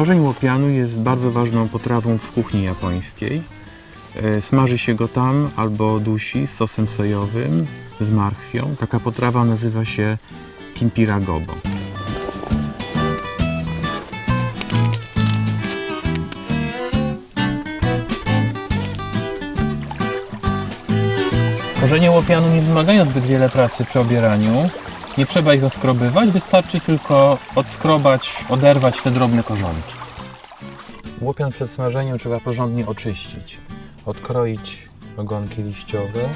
Korzeń łopianu jest bardzo ważną potrawą w kuchni japońskiej. E, Smaży się go tam albo dusi z sosem sojowym, z marchwią. Taka potrawa nazywa się kimpiragobo. Korzenie łopianu nie wymagają zbyt wiele pracy przy obieraniu. Nie trzeba ich oskrobywać, wystarczy tylko odskrobać, oderwać te drobne korzonki. Łopian przed smażeniem trzeba porządnie oczyścić. Odkroić ogonki liściowe.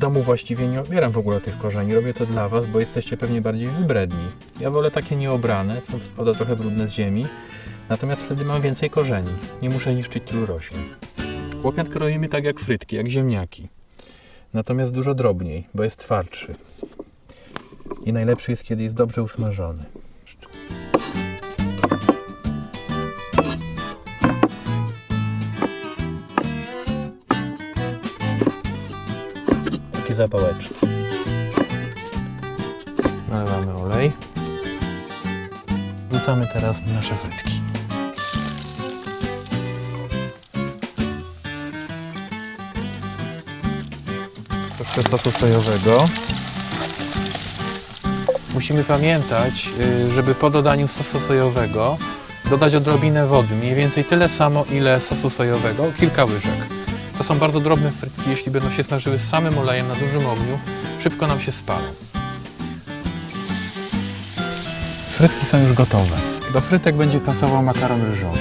Domu właściwie nie obieram w ogóle tych korzeni. Robię to dla Was, bo jesteście pewnie bardziej wybredni. Ja wolę takie nieobrane, są co prawda trochę brudne z ziemi, natomiast wtedy mam więcej korzeni. Nie muszę niszczyć tylu roślin. Łopian kroimy tak jak frytki, jak ziemniaki. Natomiast dużo drobniej, bo jest twardszy. I najlepszy jest, kiedy jest dobrze usmażony. Zapałeczki. Nalewamy olej. Wrzucamy teraz nasze frytki. Troszkę sosu sojowego. Musimy pamiętać, y, żeby po dodaniu sosu sojowego dodać odrobinę wody. Mniej więcej tyle samo, ile sosu sojowego, kilka łyżek. To są bardzo drobne frytki, jeśli będą się smażyły z samym olejem na dużym ogniu, szybko nam się spalą. Frytki są już gotowe. Do frytek będzie pasował makaron ryżowy.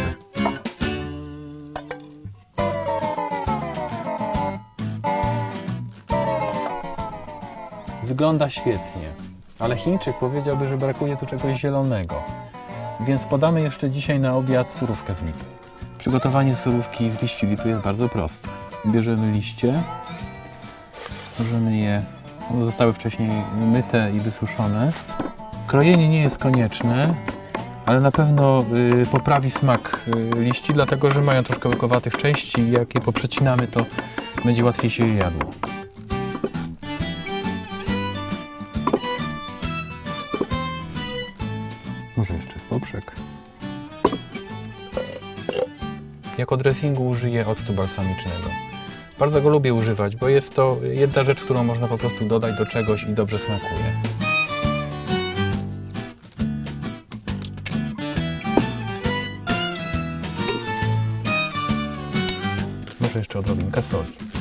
Wygląda świetnie, ale Chińczyk powiedziałby, że brakuje tu czegoś zielonego. Więc podamy jeszcze dzisiaj na obiad surówkę z lipy. Przygotowanie surówki z liści lipy jest bardzo proste. Bierzemy liście, możemy je, one zostały wcześniej myte i wysuszone. Krojenie nie jest konieczne, ale na pewno y, poprawi smak y, liści, dlatego że mają troszkę łykowatych części i jak je poprzecinamy, to będzie łatwiej się je jadło. Może jeszcze w poprzek. Jako dressingu użyję octu balsamicznego. Bardzo go lubię używać, bo jest to jedna rzecz, którą można po prostu dodać do czegoś i dobrze smakuje. Może jeszcze odrobinkę soli.